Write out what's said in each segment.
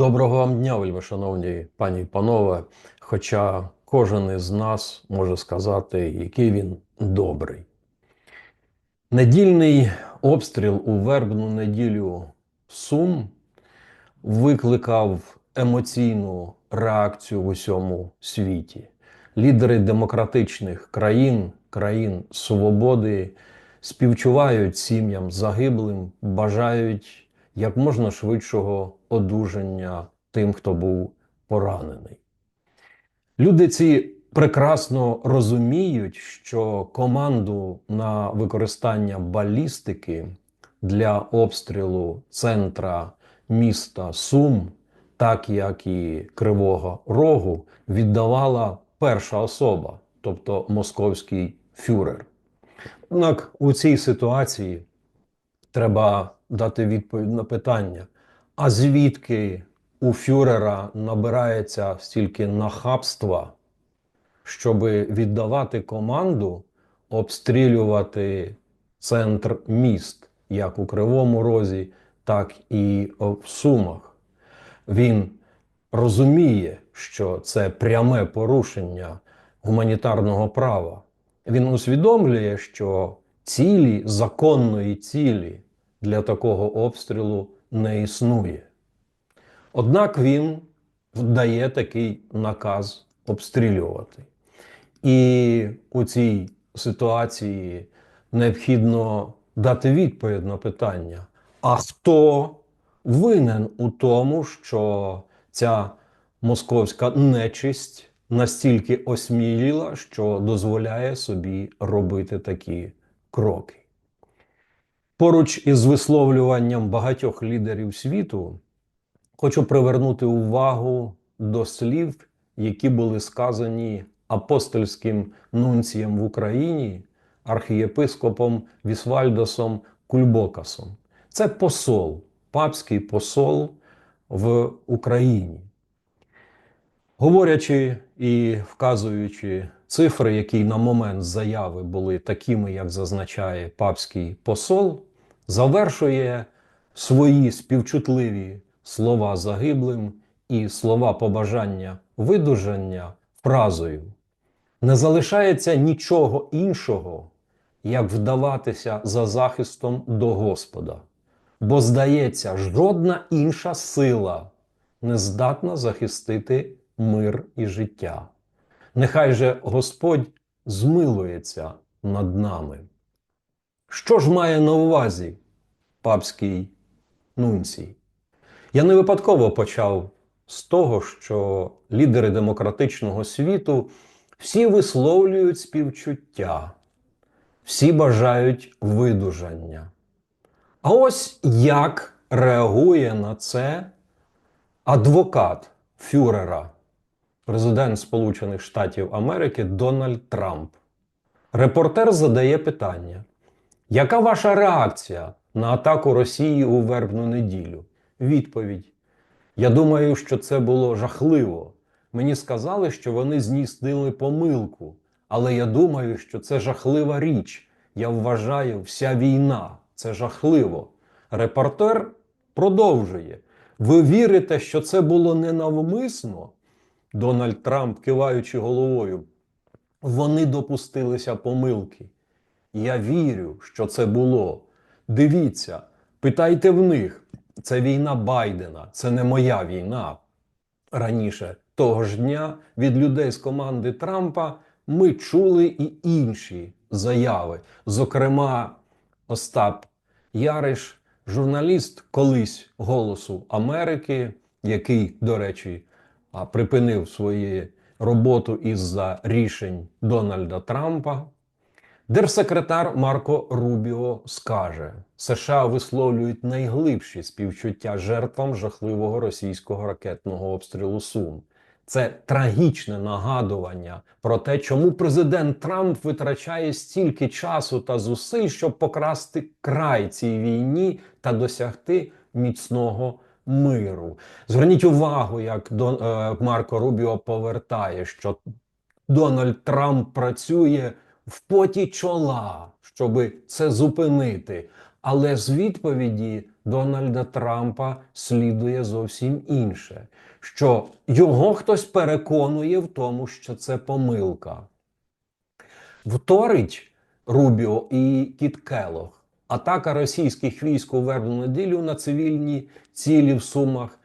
Доброго вам дня, вельмишановні пані і панове. Хоча кожен із нас може сказати, який він добрий. Недільний обстріл у вербну неділю Сум викликав емоційну реакцію в усьому світі. Лідери демократичних країн, країн свободи співчувають сім'ям загиблим, бажають як можна швидшого одужання тим, хто був поранений. Люди ці прекрасно розуміють, що команду на використання балістики для обстрілу центра міста Сум, так як і Кривого Рогу, віддавала перша особа, тобто московський фюрер. Однак у цій ситуації треба дати відповідь на питання: а звідки у фюрера набирається стільки нахабства, щоб віддавати команду обстрілювати центр міст, як у Кривому Розі, так і в Сумах? Він розуміє, що це пряме порушення гуманітарного права. Він усвідомлює, що цілі законної цілі для такого обстрілу не існує. Однак він вдає такий наказ обстрілювати. І у цій ситуації необхідно дати відповідь на питання: а хто винен у тому, що ця московська нечисть настільки осміліла, що дозволяє собі робити такі кроки? Поруч із висловлюванням багатьох лідерів світу хочу привернути увагу до слів, які були сказані апостольським нунцієм в Україні, архієпископом Вісвальдосом Кульбокасом. Це посол, папський посол в Україні. Говорячи і вказуючи цифри, які на момент заяви були такими, як зазначає папський посол, завершує свої співчутливі слова загиблим і слова побажання видужання фразою: не залишається нічого іншого, як вдаватися за захистом до Господа. Бо, здається, жодна інша сила не здатна захистити мир і життя. Нехай же Господь змилується над нами. Що ж має на увазі папський нунцій? Я не випадково почав з того, що лідери демократичного світу всі висловлюють співчуття, всі бажають видужання. А ось як реагує на це адвокат фюрера, президент Сполучених Штатів Америки Дональд Трамп. Репортер задає питання: яка ваша реакція на атаку Росії у вербну неділю? Відповідь: Я думаю, що це було жахливо. Мені сказали, що вони здійснили помилку, але я думаю, що це жахлива річ. Я вважаю, вся війна це жахливо. Репортер продовжує. Ви вірите, що це було ненавмисно? Дональд Трамп, киваючи головою, вони допустилися помилки. Я вірю, що це було. Дивіться, питайте в них. Це війна Байдена, це не моя війна. Раніше того ж дня від людей з команди Трампа ми чули і інші заяви. Зокрема, Остап Яриш, журналіст колись Голосу Америки, який, до речі, припинив свою роботу із-за рішень Дональда Трампа. Держсекретар Марко Рубіо скаже: США висловлюють найглибші співчуття жертвам жахливого російського ракетного обстрілу Сум. Це трагічне нагадування про те, чому президент Трамп витрачає стільки часу та зусиль, щоб покрасти край цій війні та досягти міцного миру. Зверніть увагу, як Дон, е, Марко Рубіо повертає, що Дональд Трамп працює в поті чола, щоб це зупинити. Але з відповіді Дональда Трампа слідує зовсім інше, що його хтось переконує в тому, що це помилка. Вторить Рубіо і Кіт Келох. Атака російських військ у вербну неділю на цивільні цілі в Сумах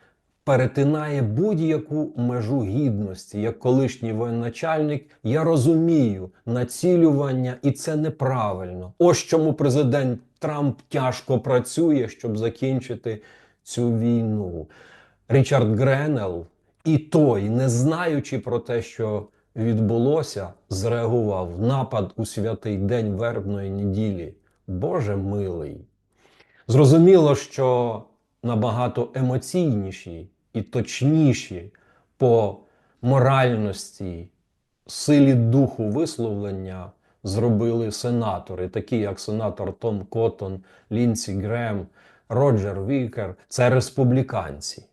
перетинає будь-яку межу гідності. Як колишній воєначальник, я розумію націлювання, і це неправильно. Ось чому президент Трамп тяжко працює, щоб закінчити цю війну. Річард Гренел і той, не знаючи про те, що відбулося, зреагував напад у святий день вербної неділі. Боже милий. Зрозуміло, що набагато емоційніші і точніші по моральності, силі духу висловлення зробили сенатори, такі як сенатор Том Коттон, Лінсі Грем, Роджер Вікер. Це республіканці.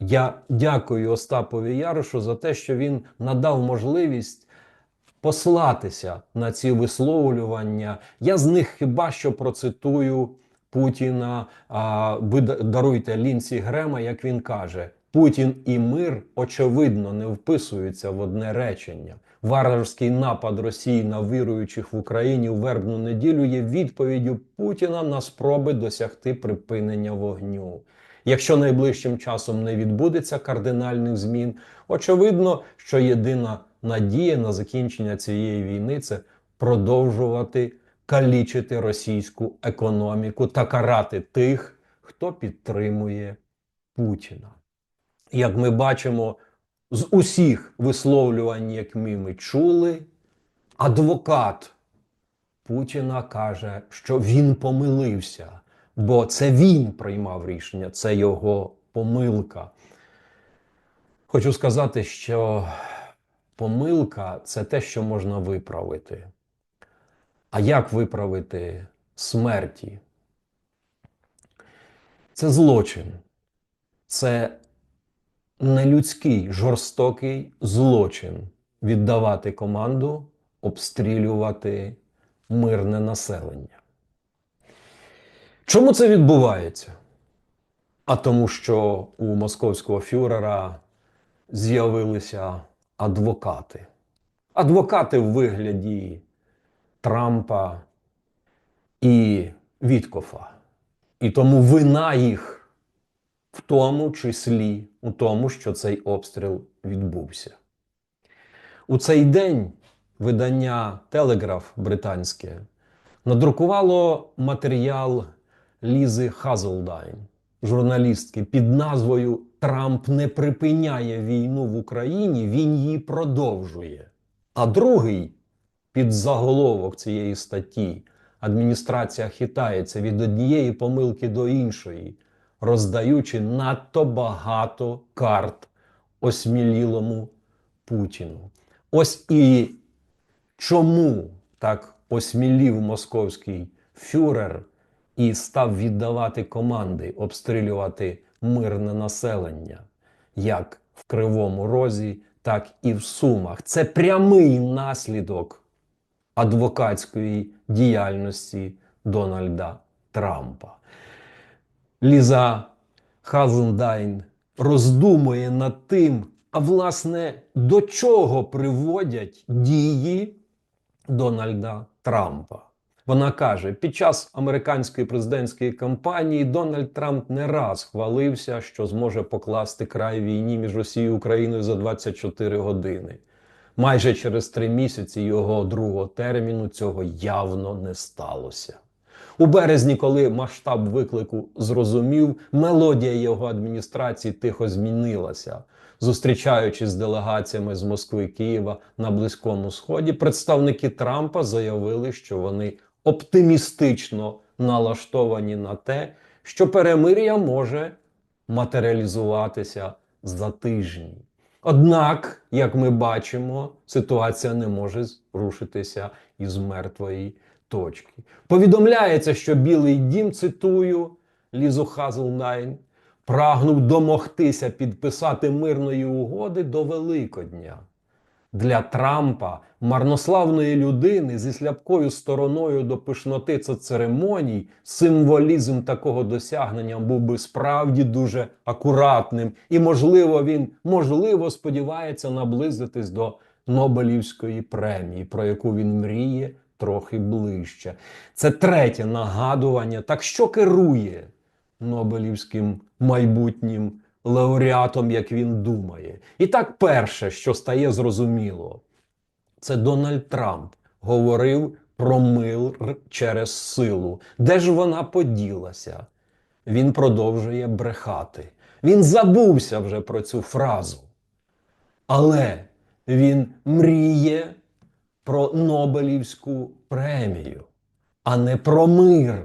Я дякую Остапові Ярошу за те, що він надав можливість послатися на ці висловлювання. Я з них хіба що процитую Путіна. А, ви даруйте Лінсі Грема, як він каже: Путін і мир очевидно не вписуються в одне речення. Варварський напад Росії на віруючих в Україні у вербну неділю є відповіддю Путіна на спроби досягти припинення вогню. Якщо найближчим часом не відбудеться кардинальних змін, очевидно, що єдина надія на закінчення цієї війни це продовжувати калічити російську економіку та карати тих, хто підтримує Путіна. Як ми бачимо, з усіх висловлювань, як ми чули, адвокат Путіна каже, що він помилився, бо це він приймав рішення, це його помилка. Хочу сказати, що помилка це те, що можна виправити. А як виправити смерті? Це злочин, це нелюдський, жорстокий злочин віддавати команду обстрілювати мирне населення. Чому це відбувається? А тому, що у московського фюрера з'явилися адвокати. Адвокати в вигляді Трампа і Віткофа. І тому вина їх в тому числі у тому, що цей обстріл відбувся. У цей день видання Телеграф британське надрукувало матеріал Лізи Хазелдайн, журналістки, під назвою Трамп не припиняє війну в Україні, він її продовжує. А другий підзаголовок цієї статті адміністрація хитається від однієї помилки до іншої, роздаючи надто багато карт осмілілому Путіну. Ось і чому так осмілів московський фюрер і став віддавати команди обстрілювати мирне населення, як в Кривому Розі, так і в Сумах. Це прямий наслідок адвокатської діяльності Дональда Трампа. Ліза Хазендайн роздумує над тим, а власне до чого приводять дії Дональда Трампа. Вона каже: під час американської президентської кампанії Дональд Трамп не раз хвалився, що зможе покласти край війні між Росією і Україною за 24 години. Майже через три місяці його другого терміну цього явно не сталося. У березні, коли масштаб виклику зрозумів, мелодія його адміністрації тихо змінилася. Зустрічаючись з делегаціями з Москви Києва на Близькому Сході, представники Трампа заявили, що вони оптимістично налаштовані на те, що перемир'я може матеріалізуватися за тижні. Однак, як ми бачимо, ситуація не може рушитися із мертвої точки. Повідомляється, що Білий Дім, цитую Лізу Хазлнайн, прагнув домогтися підписати мирної угоди до Великодня. Для Трампа, марнославної людини зі слабкою стороною до пишноти церемоній, символізм такого досягнення був би справді дуже акуратним, і, можливо, він можливо сподівається наблизитись до Нобелівської премії, про яку він мріє трохи ближче. Це третє нагадування. Так що керує Нобелівським майбутнім лауреатом, як він думає? І так, перше, що стає зрозуміло, це Дональд Трамп говорив про мир через силу. Де ж вона поділася? Він продовжує брехати. Він забувся вже про цю фразу. Але він мріє про Нобелівську премію, а не про мир.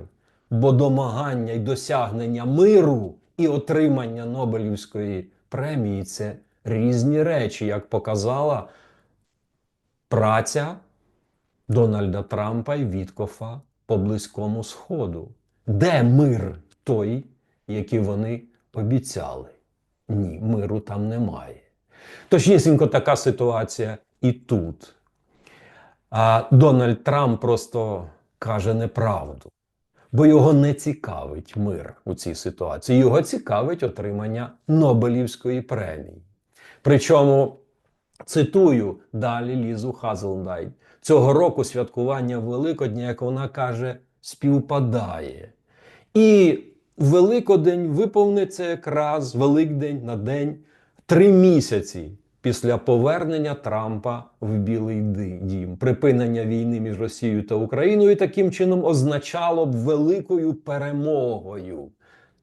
Бо домагання й досягнення миру і отримання Нобелівської премії це різні речі, як показала праця Дональда Трампа і Віткофа по Близькому Сходу. Де мир той, який вони обіцяли? Ні, миру там немає. Точнісінько така ситуація і тут. А Дональд Трамп просто каже неправду, бо його не цікавить мир у цій ситуації. Його цікавить отримання Нобелівської премії. Причому, цитую далі Лізу Хазелдайн, цього року святкування Великодня, як вона каже, співпадає. І Великодень виповниться якраз Великдень на день три місяці після повернення Трампа в Білий Дім. Припинення війни між Росією та Україною таким чином означало б великою перемогою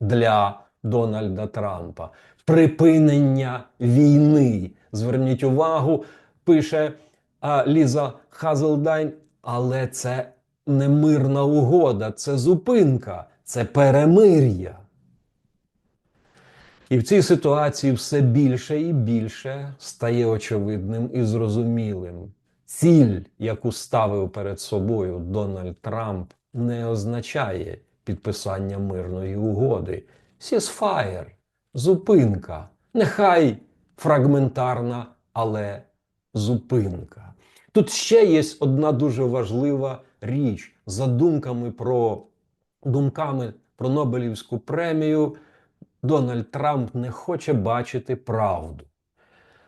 для Дональда Трампа. Припинення війни. Зверніть увагу, пише а, Ліза Хазелдайн, але це не мирна угода, це зупинка, це перемир'я. І в цій ситуації все більше і більше стає очевидним і зрозумілим. Ціль, яку ставив перед собою Дональд Трамп, не означає підписання мирної угоди. Сісфаєр, зупинка, нехай фрагментарна, але зупинка. Тут ще є одна дуже важлива річ за думками про думками про Нобелівську премію. Дональд Трамп не хоче бачити правду.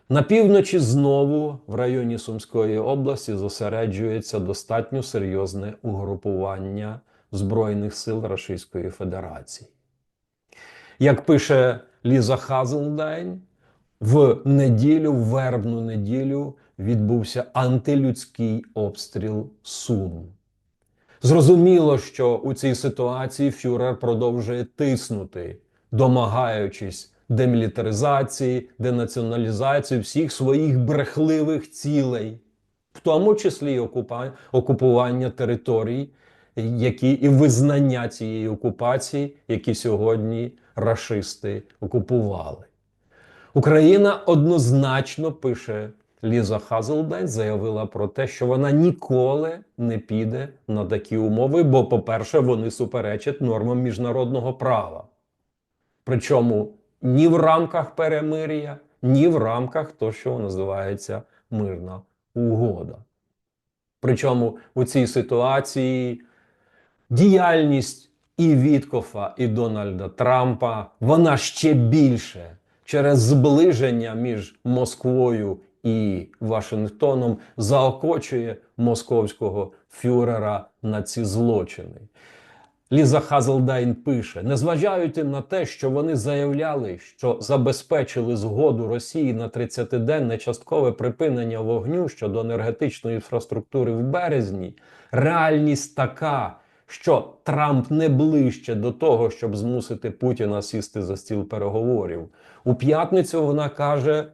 На півночі знову в районі Сумської області зосереджується достатньо серйозне угрупування Збройних сил Російської Федерації. Як пише Ліза Хазелдайн, в неділю, в вербну неділю, відбувся антилюдський обстріл Сум. Зрозуміло, що у цій ситуації фюрер продовжує тиснути, домагаючись демілітаризації, денаціоналізації всіх своїх брехливих цілей, в тому числі і окупування територій, які і визнання цієї окупації, які сьогодні рашисти окупували. Україна однозначно пише Ліза Хазелдайн, заявила про те, що вона ніколи не піде на такі умови, бо, по-перше, вони суперечать нормам міжнародного права. Причому ні в рамках перемир'я, ні в рамках того, що називається мирна угода. Причому у цій ситуації діяльність і Віткофа, і Дональда Трампа вона ще більше через зближення між Москвою і Вашингтоном заохочує московського фюрера на ці злочини. Ліза Хазелдайн пише: незважаючи на те, що вони заявляли, що забезпечили згоду Росії на 30-денне часткове припинення вогню щодо енергетичної інфраструктури в березні, реальність така, що Трамп не ближче до того, щоб змусити Путіна сісти за стіл переговорів. У п'ятницю вона каже.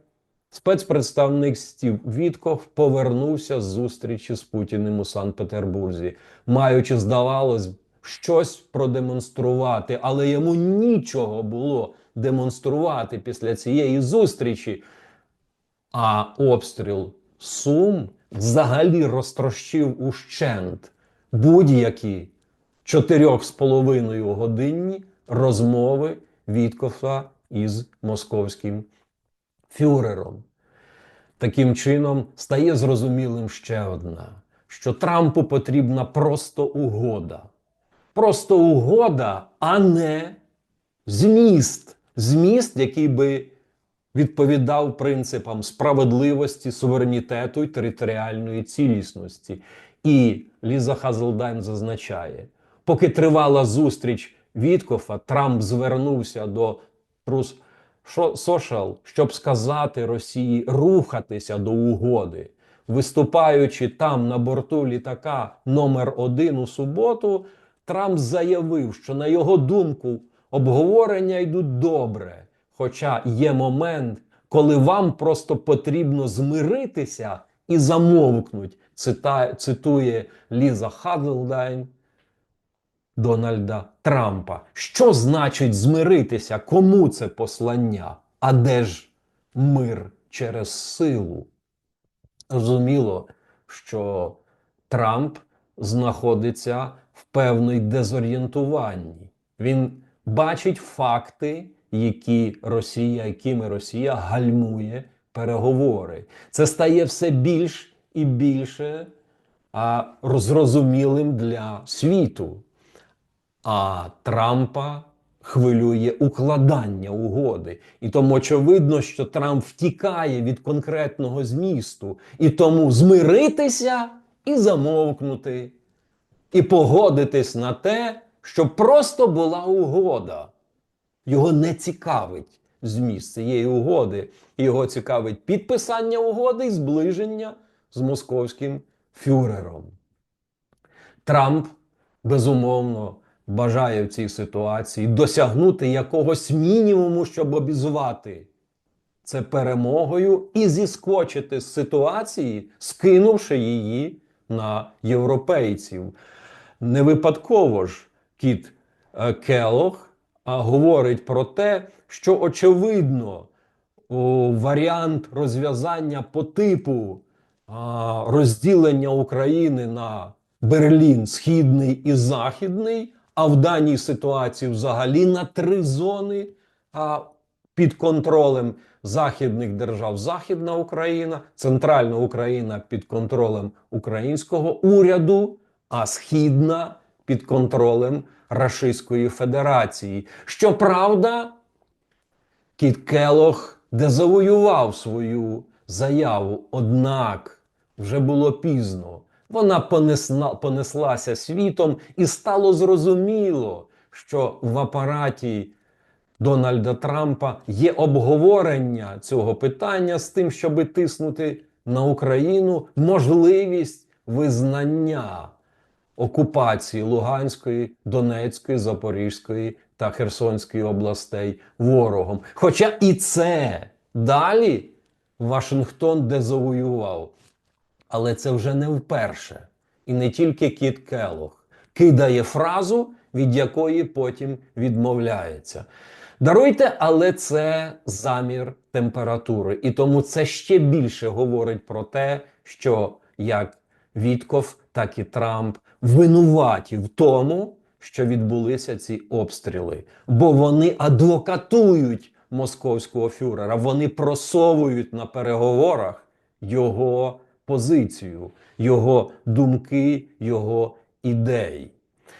Спецпредставник Стів Вітков повернувся з зустрічі з Путіним у Санкт-Петербурзі, маючи, здавалось, щось продемонструвати, але йому нічого було демонструвати після цієї зустрічі. А обстріл Сум взагалі розтрощив ущент будь-які чотирьох з половиною годинні розмови Віткофа із московським фюрером. Таким чином стає зрозумілим ще одне, що Трампу потрібна просто угода. Просто угода, а не зміст. Зміст, який би відповідав принципам справедливості, суверенітету і територіальної цілісності. І Ліза Хазелдайн зазначає, поки тривала зустріч Віткофа, Трамп звернувся до Трус Сошал, щоб сказати Росії рухатися до угоди. Виступаючи там на борту літака номер 1 у суботу, Трамп заявив, що на його думку обговорення йдуть добре. Хоча є момент, коли вам просто потрібно змиритися і замовкнуть. Цитує Ліза Хадлдайн Дональда Трампа. Що значить змиритися? Кому це послання? А де ж мир через силу? Зрозуміло, що Трамп знаходиться в певній дезорієнтуванні. Він бачить факти, які Росія, якими Росія гальмує переговори. Це стає все більш і більше а, зрозумілим для світу. А Трампа хвилює укладання угоди. І тому очевидно, що Трамп втікає від конкретного змісту. І тому змиритися і замовкнути, і погодитись на те, щоб просто була угода. Його не цікавить зміст цієї угоди. Його цікавить підписання угоди і зближення з московським фюрером. Трамп, безумовно, бажає в цій ситуації досягнути якогось мінімуму, щоб обізвати це перемогою і зіскочити з ситуації, скинувши її на європейців. Не випадково ж кіт е, Келох говорить про те, що очевидно варіант розв'язання по типу а, розділення України на Берлін Східний і Західний, а в даній ситуації взагалі на три зони під контролем західних держав Західна Україна, Центральна Україна під контролем українського уряду, а Східна під контролем Рашистської Федерації. Щоправда, Кіт Келох дезавоював свою заяву, однак вже було пізно. Вона понесла, понеслася світом, і стало зрозуміло, що в апараті Дональда Трампа є обговорення цього питання з тим, щоб тиснути на Україну можливість визнання окупації Луганської, Донецької, Запорізької та Херсонської областей ворогом. Хоча і це далі Вашингтон дезавоював. Але це вже не вперше. І не тільки Кіт Келох кидає фразу, від якої потім відмовляється. Даруйте, але це замір температури. І тому це ще більше говорить про те, що як Вітков, так і Трамп винуваті в тому, що відбулися ці обстріли, бо вони адвокатують московського фюрера, вони просовують на переговорах його позицію, його думки, його ідеї.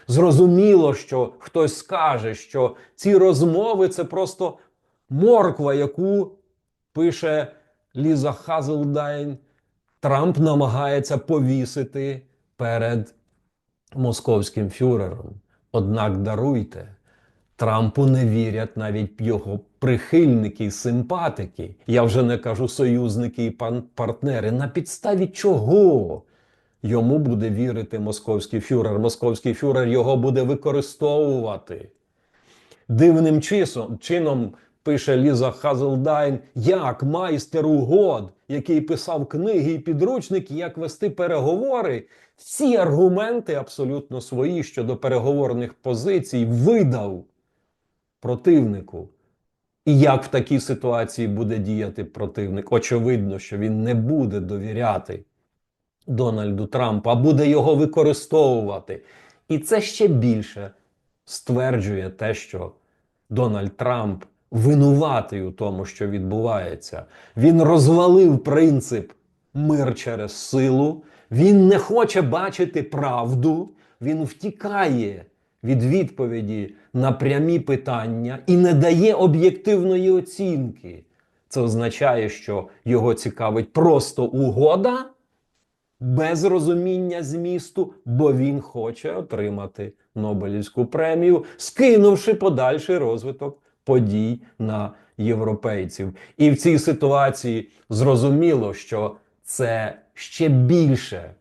Зрозуміло, що хтось скаже, що ці розмови це просто морква, яку пише Ліза Хазелдайн. Трамп намагається повісити перед московським фюрером. Однак даруйте, Трампу не вірять навіть його прихильники і симпатики. Я вже не кажу союзники і партнери. На підставі чого йому буде вірити московський фюрер? Московський фюрер його буде використовувати. Дивним чином пише Ліза Хазелдайн, як майстер угод, який писав книги і підручники, як вести переговори. Всі аргументи абсолютно свої щодо переговорних позицій видав противнику. І як в такій ситуації буде діяти противник? Очевидно, що він не буде довіряти Дональду Трампу, а буде його використовувати. І це ще більше стверджує те, що Дональд Трамп винуватий у тому, що відбувається. Він розвалив принцип мир через силу. Він не хоче бачити правду, він втікає від відповіді на прямі питання і не дає об'єктивної оцінки. Це означає, що його цікавить просто угода без розуміння змісту, бо він хоче отримати Нобелівську премію, скинувши подальший розвиток подій на європейців. І в цій ситуації зрозуміло, що це ще більше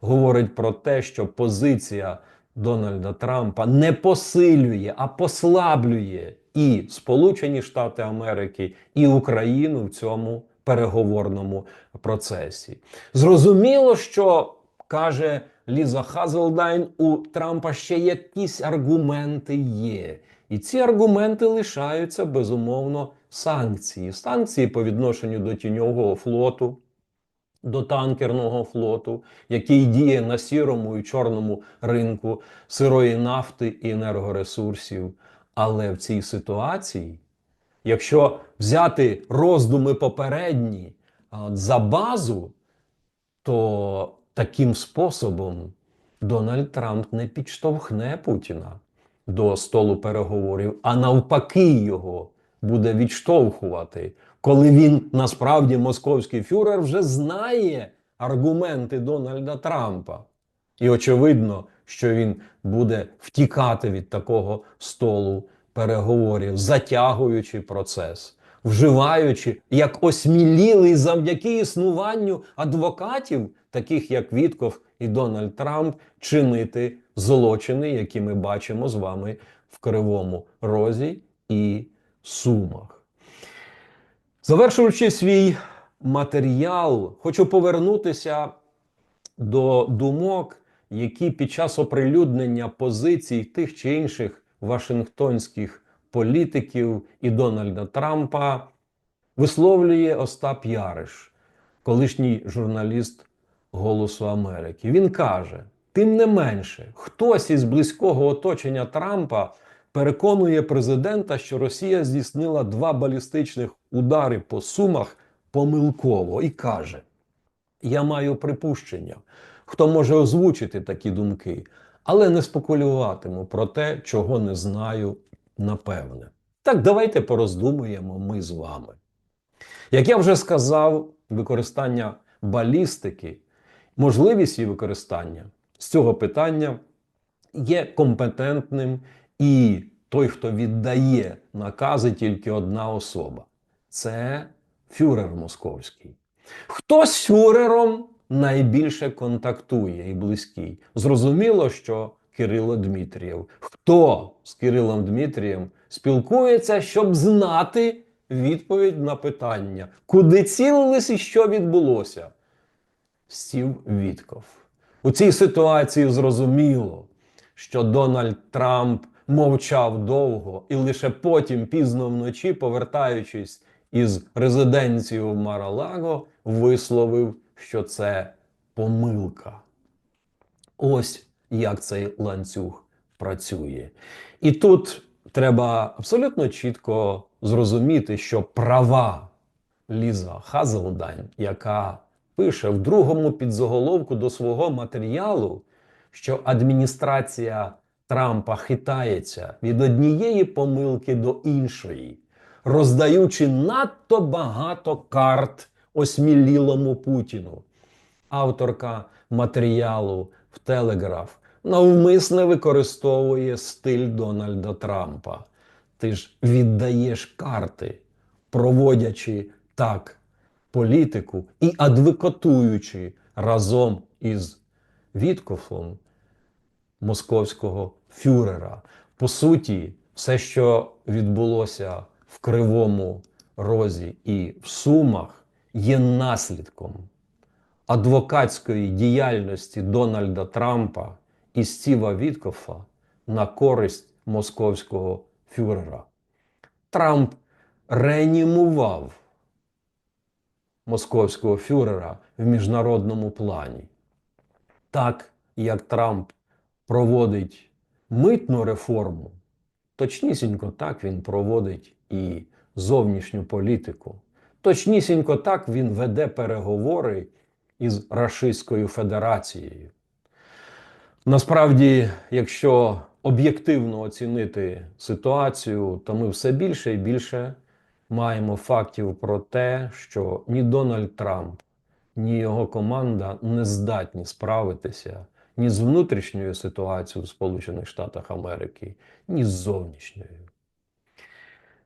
говорить про те, що позиція Дональда Трампа не посилює, а послаблює і Сполучені Штати Америки, і Україну в цьому переговорному процесі. Зрозуміло, що каже Ліза Хазелдайн, у Трампа ще якісь аргументи є. І ці аргументи лишаються безумовно санкції. Санкції по відношенню до тіньового флоту, до танкерного флоту, який діє на сірому і чорному ринку сирої нафти і енергоресурсів. Але в цій ситуації, якщо взяти роздуми попередні за базу, то таким способом Дональд Трамп не підштовхне Путіна до столу переговорів, а навпаки, його буде відштовхувати, коли він насправді московський фюрер вже знає аргументи Дональда Трампа. І очевидно, що він буде втікати від такого столу переговорів, затягуючи процес, вживаючи як осмілілий завдяки існуванню адвокатів, таких як Вітков і Дональд Трамп, чинити злочини, які ми бачимо з вами в Кривому Розі і Сумах. Завершуючи свій матеріал, хочу повернутися до думок, які під час оприлюднення позицій тих чи інших вашингтонських політиків і Дональда Трампа висловлює Остап Яриш, колишній журналіст Голосу Америки. Він каже: тим не менше, хтось із близького оточення Трампа переконує президента, що Росія здійснила два балістичних удари по сумах помилково і каже: Я маю припущення, хто може озвучити такі думки, але не спекулюватиму про те, чого не знаю напевне. Так, давайте пороздумуємо ми з вами. Як я вже сказав, використання балістики, можливість її використання з цього питання є компетентним, і той, хто віддає накази, тільки одна особа це фюрер московський. Хто з фюрером найбільше контактує і близький? Зрозуміло, що Кирило Дмитрієв. Хто з Кирилом Дмитрієм спілкується, щоб знати відповідь на питання, куди цілились і що відбулося? Стів Вітков. У цій ситуації зрозуміло, що Дональд Трамп мовчав довго і лише потім, пізно вночі, повертаючись із резиденції в Маралаго, висловив, що це помилка. Ось як цей ланцюг працює. І тут треба абсолютно чітко зрозуміти, що права Ліза Хазелдайн, яка пише в другому підзаголовку до свого матеріалу, що адміністрація Трампа хитається від однієї помилки до іншої, роздаючи надто багато карт осмілілому Путіну. Авторка матеріалу в Телеграф навмисне використовує стиль Дональда Трампа. Ти ж віддаєш карти, проводячи так політику і адвокатуючи разом із Віткофом московського фюрера. По суті, все, що відбулося в Кривому Розі і в Сумах, є наслідком адвокатської діяльності Дональда Трампа і Стіва Віткофа на користь московського фюрера. Трамп реанімував московського фюрера в міжнародному плані. Так як Трамп проводить митну реформу, точнісінько так він проводить і зовнішню політику. Точнісінько так він веде переговори із Рашистською Федерацією. Насправді, якщо об'єктивно оцінити ситуацію, то ми все більше і більше маємо фактів про те, що ні Дональд Трамп, ні його команда не здатні справитися ні з внутрішньою ситуацією в Сполучених Штатах Америки, ні з зовнішньою.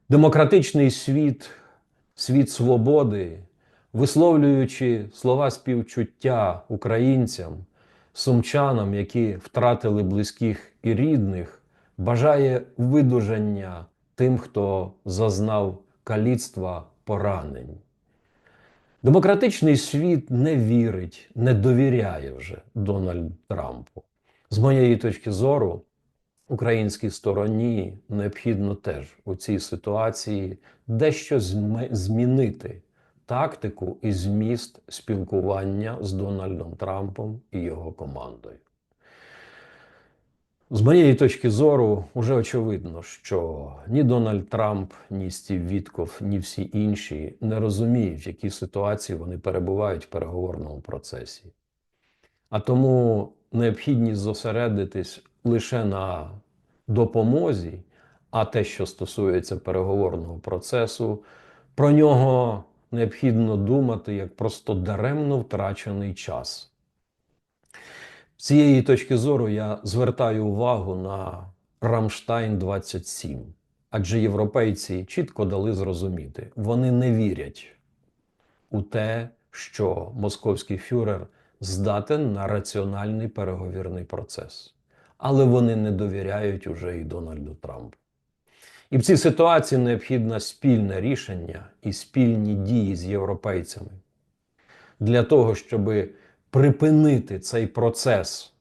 Демократичний світ, світ свободи, висловлюючи слова співчуття українцям, сумчанам, які втратили близьких і рідних, бажає видужання тим, хто зазнав каліцтва поранень. Демократичний світ не вірить, не довіряє вже Дональду Трампу. З моєї точки зору, українській стороні необхідно теж у цій ситуації дещо змінити тактику і зміст спілкування з Дональдом Трампом і його командою. З моєї точки зору, вже очевидно, що ні Дональд Трамп, ні Стів Вітков, ні всі інші не розуміють, в якій ситуації вони перебувають в переговорному процесі. А тому необхідність зосередитись лише на допомозі, а те, що стосується переговорного процесу, про нього необхідно думати як просто даремно втрачений час. З цієї точки зору я звертаю увагу на Рамштайн 27, адже європейці чітко дали зрозуміти, вони не вірять у те, що московський фюрер здатен на раціональний переговірний процес. Але вони не довіряють уже і Дональду Трампу. І в цій ситуації необхідне спільне рішення і спільні дії з європейцями для того, щоб припинити цей процес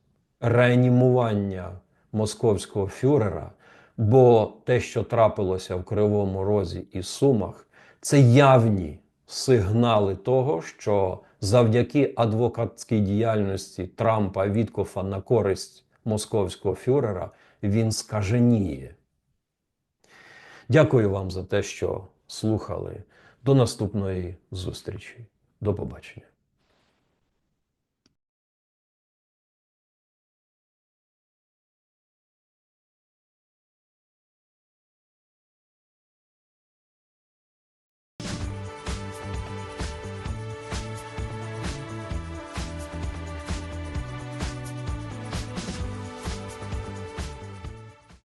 реанімування московського фюрера, бо те, що трапилося в Кривому Розі і Сумах, це явні сигнали того, що завдяки адвокатській діяльності Трампа Віткофа на користь московського фюрера він скаженіє. Дякую вам за те, що слухали. До наступної зустрічі. До побачення.